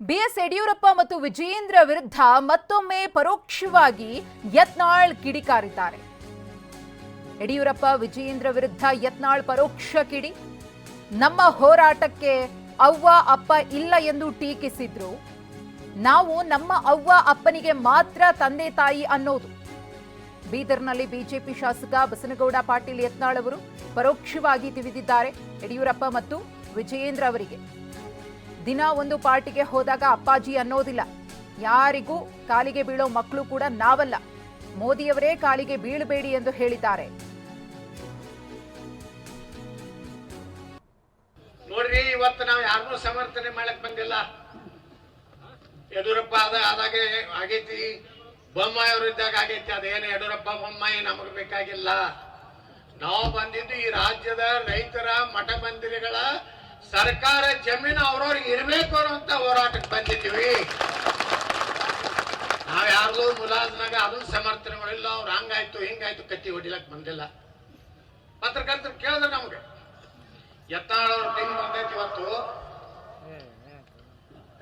BS Yediyurappa ಮತ್ತು ವಿಜಯೇಂದ್ರ ವಿರುದ್ಧ ಮತ್ತೊಮ್ಮೆ ಪರೋಕ್ಷವಾಗಿ ಯತ್ನಾಳ್ ಕಿಡಿಕಾರಿದ್ದಾರೆ. ಯಡಿಯೂರಪ್ಪ, ವಿಜಯೇಂದ್ರ ವಿರುದ್ಧ ಯತ್ನಾಳ್ ಪರೋಕ್ಷ ಕಿಡಿ. ನಮ್ಮ ಹೋರಾಟಕ್ಕೆ ಅವ್ವ, ಅಪ್ಪ ಇಲ್ಲ ಎಂದು ಟೀಕಿಸಿದ್ರು. ನಾವು ನಮ್ಮ ಅವ್ವ, ಅಪ್ಪನಿಗೆ ಮಾತ್ರ ತಂದೆ ತಾಯಿ ಅನ್ನೋದು. ಬೀದರ್ನಲ್ಲಿ ಬಿಜೆಪಿ ಶಾಸಕ ಬಸನಗೌಡ ಪಾಟೀಲ್ ಯತ್ನಾಳ್ ಅವರು ಪರೋಕ್ಷವಾಗಿ ತಿಳಿದಿದ್ದಾರೆ ಯಡಿಯೂರಪ್ಪ ಮತ್ತು ವಿಜಯೇಂದ್ರ ಅವರಿಗೆ. ದಿನ ಒಂದು ಪಾರ್ಟಿಗೆ ಹೋದಾಗ ಅಪ್ಪಾಜಿ ಅನ್ನೋದಿಲ್ಲ. ಯಾರಿಗೂ ಕಾಲಿಗೆ ಬೀಳೋ ಮಕ್ಕಳು ಕೂಡ ನಾವಲ್ಲ. ಮೋದಿಯವರೇ ಕಾಲಿಗೆ ಬೀಳಬೇಡಿ ಎಂದು ಹೇಳಿದ್ದಾರೆ. ನೋಡ್ರಿ, ಇವತ್ತು ನಾವು ಯಾರನ್ನೂ ಸಮರ್ಥನೆ ಮಾಡಕ್ ಬಂದಿಲ್ಲ. ಯಡಿಯೂರಪ್ಪ ಅದ ಆದಾಗೆ ಆಗೈತಿ. ಬೊಮ್ಮಾಯಿ ಅವರು ಇದ್ದಾಗ ಆಗೈತಿ. ಅದೇನು ಯಡಿಯೂರಪ್ಪ, ಬೊಮ್ಮಾಯಿ ನಮಗ್ ಬೇಕಾಗಿಲ್ಲ. ನಾವು ಬಂದಿದ್ದು ಈ ರಾಜ್ಯದ ರೈತರ ಮಠ ಮಂದಿರಗಳ ಸರ್ಕಾರ ಜಮೀನು ಅವ್ರವ್ರಿಗೆ ಇರಬೇಕು ಅನ್ನುವಂತ ಹೋರಾಟಕ್ಕೆ ಬಂದಿದ್ದೀವಿ. ನಾವ್ ಯಾರ್ದು ಮುಲಾಜ್ನಾಗ ಅದನ್ನ ಸಮರ್ಥನೆ ಮಾಡಿಲ್ಲ ಅವ್ರು ಹಂಗಾಯ್ತು, ಹಿಂಗಾಯ್ತು ಕತ್ತಿ ಹೊಡಿಲಕ್ ಬಂದಿಲ್ಲ. ಪತ್ರಕರ್ತರು ಕೇಳಿದ್ರೆ ನಮ್ಗೆ. ಎತ್ತಾಳವ್ರ ಟೀಮ್ ಬಂದೈತಿ ಇವತ್ತು.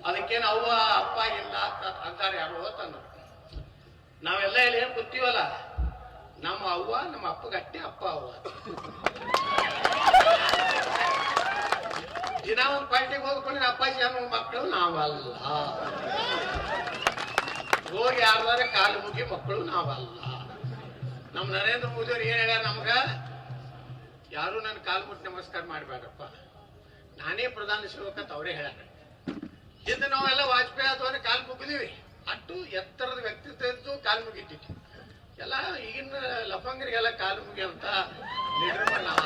ಅದಕ್ಕೇನು ಅವ್ವ, ಅಪ್ಪ ಇಲ್ಲ ಅಂತ ಅಂತಾರೆ ಯಾರು ತಂದ್ರು. ನಾವೆಲ್ಲ ಇಲ್ಲಿ ಏನ್ ಕೂತೀವಲ್ಲ ನಮ್ಮ ಅವ್ವ, ನಮ್ಮ ಅಪ್ಪಗಟ್ಟೆ ಅಪ್ಪ ಅವ್ವ. ದಿನ ಒಂದು ಪಾರ್ಟಿಗೆ ಹೋಗ್ಕೊಂಡು ಅಪ್ಪಾಜಿ ಅನ್ನೋ ಮಕ್ಕಳು ನಾವಲ್ಲ. ಹೋಗಿ ಯಾರ್ದಾರ ಕಾಲು ಮುಗಿ ಮಕ್ಕಳು ನಾವಲ್ಲ. ನಮ್ಮ ನರೇಂದ್ರ ಮೋದಿ ಅವ್ರು ಏನ್ ಹೇಳ್ಯಾರ ನಮ್ಗ? ಯಾರು ನನ್ನ ಕಾಲು ಮುಟ್ಟಿ ನಮಸ್ಕಾರ ಮಾಡಬೇಡಪ್ಪ. ನಾನೇ ಪ್ರಧಾನ ಸೇವಕ ಅಂತ ಅವರೇ ಹೇಳ್ಯಾರ. ಹಿಂದೆ ನಾವೆಲ್ಲ ವಾಜಪೇಯಿ ಅಥವಾ ಕಾಲು ಮುಗಿದೀವಿ. ಅಟ್ಟು ಎತ್ತರದ ವ್ಯಕ್ತಿತ್ವ ಇದ್ದು ಕಾಲು ಮುಗಿತಿತ್ತು. ಎಲ್ಲ ಈಗಿನ ಲಫಂಗರಿಗೆಲ್ಲ ಕಾಲು ಮುಗಿ ಅಂತ ಲೀಡರ್ ನಾವಲ್ಲ